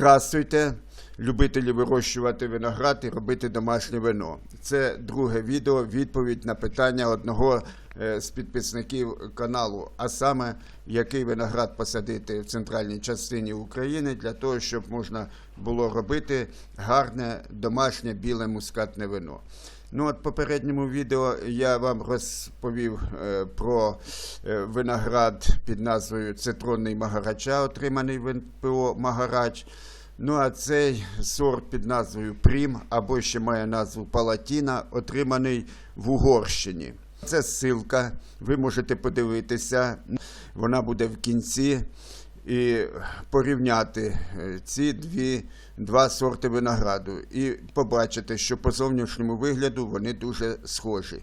Здравствуйте, любителі вирощувати виноград і робити домашнє вино. Це друге відео, відповідь на питання одного е, з підписників каналу, а саме, який виноград посадити в центральній частині України для того, щоб можна було робити гарне домашнє біле мускатне вино. Ну, от попередньому відео я вам розповів е, про е, виноград під назвою Цитронний Магарача, отриманий в НПО Магарач. Ну, а цей сорт під назвою Прім, або ще має назву Палатіна, отриманий в Угорщині. Це ссылка, ви можете подивитися, вона буде в кінці і порівняти е, ці дві, два сорти винограду і побачити, що по зовнішньому вигляду вони дуже схожі.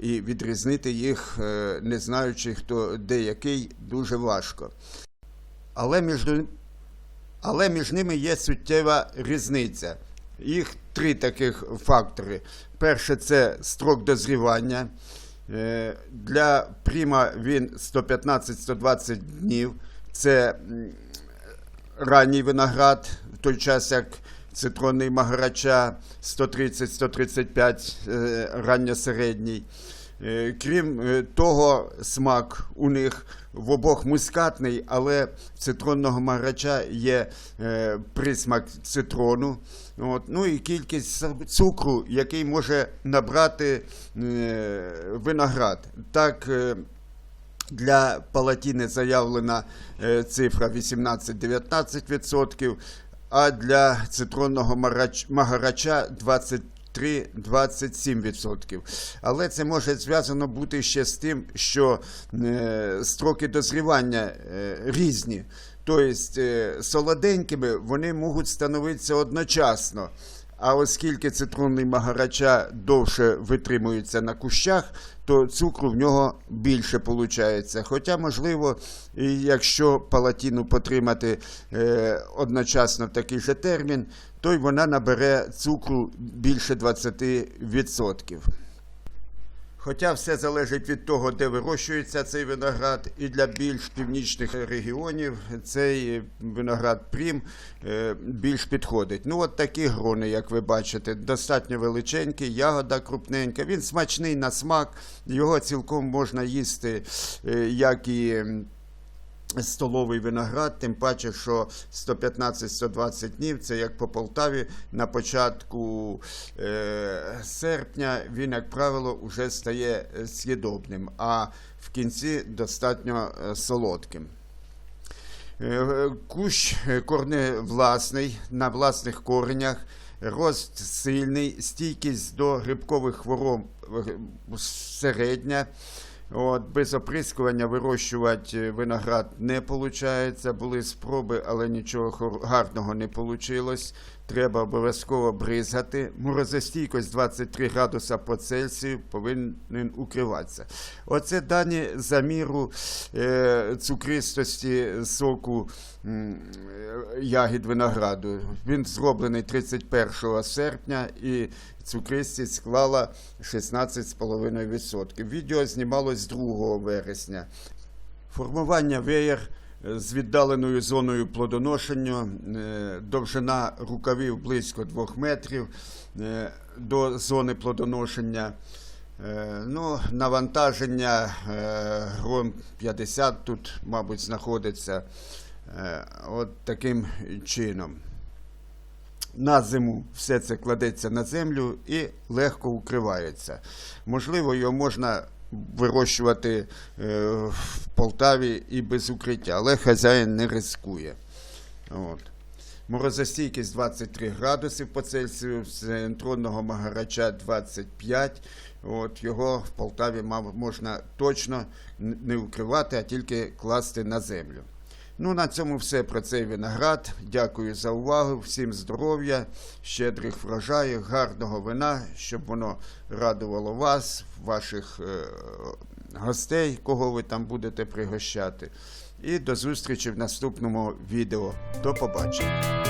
І відрізнити їх, е, не знаючи, хто де який, дуже важко. Але між, але між ними є суттєва різниця. Їх три таких фактори. Перше це строк дозрівання. Е, Для пріма він 115-120 днів. Це ранній виноград, в той час як цитронний магарача 130-135 е, ранньосередній. Е, Крім е, того, смак у них в обох мускатний, але в цитронного магарача є е, присмак цитрону. От. Ну і кількість цукру, який може набрати виноград. Так, для палатіни заявлена цифра 18-19%, а для цитронного магарача 23-27%. Але це може зв'язано бути ще з тим, що е, строки дозрівання е, різні. Тобто е, солоденькими вони можуть становитися одночасно. А оскільки цитронний магарача довше витримується на кущах, то цукру в нього більше виходить. Хоча, можливо, якщо палатіну потримати е, одночасно в такий же термін, то й вона набере цукру більше 20%. Хоча все залежить від того, де вирощується цей виноград, і для більш північних регіонів цей виноград прім е, більш підходить. Ну, от такі грони, як ви бачите, достатньо величенькі, ягода крупненька. Він смачний на смак, його цілком можна їсти, е, як і. Столовий виноград, тим паче, що 115-120 днів, це як по Полтаві, на початку е, серпня він, як правило, вже стає з'їдобним, а в кінці достатньо е, солодким. Е, Кущ е, корневласний, на власних коренях, рост сильний, стійкість до грибкових хвороб середня. От, без оприскування вирощувати е, виноград не виходить. Були спроби, але нічого гарного не вийшло. Треба обов'язково бризгати. Морозостійкость 23 градуса по Цельсію повинен укриватися. Оце дані заміру е, цукристості соку е, ягід винограду. Він зроблений 31 серпня і цукристість склала 16,5%. Відео знімалось 2 вересня. Формування веєр е, з віддаленою зоною плодоношення, е, довжина рукавів близько 2 метрів е, до зони плодоношення. Ну, навантаження грон 50 тут, мабуть, знаходиться от таким чином. На зиму все це кладеться на землю і легко укривається. Можливо, його можна вирощувати е, в Полтаві і без укриття, але хазяїн не ризикує. От. Морозостійкість 23 градуси по Цельсію, центронного магарача 25. От, його в Полтаві можна точно не укривати, а тільки класти на землю. Ну, на цьому все про цей виноград. Дякую за увагу. Всім здоров'я, щедрих врожаїв, гарного вина, щоб воно радувало вас, ваших е, гостей, кого ви там будете пригощати. І до зустрічі в наступному відео. До побачення.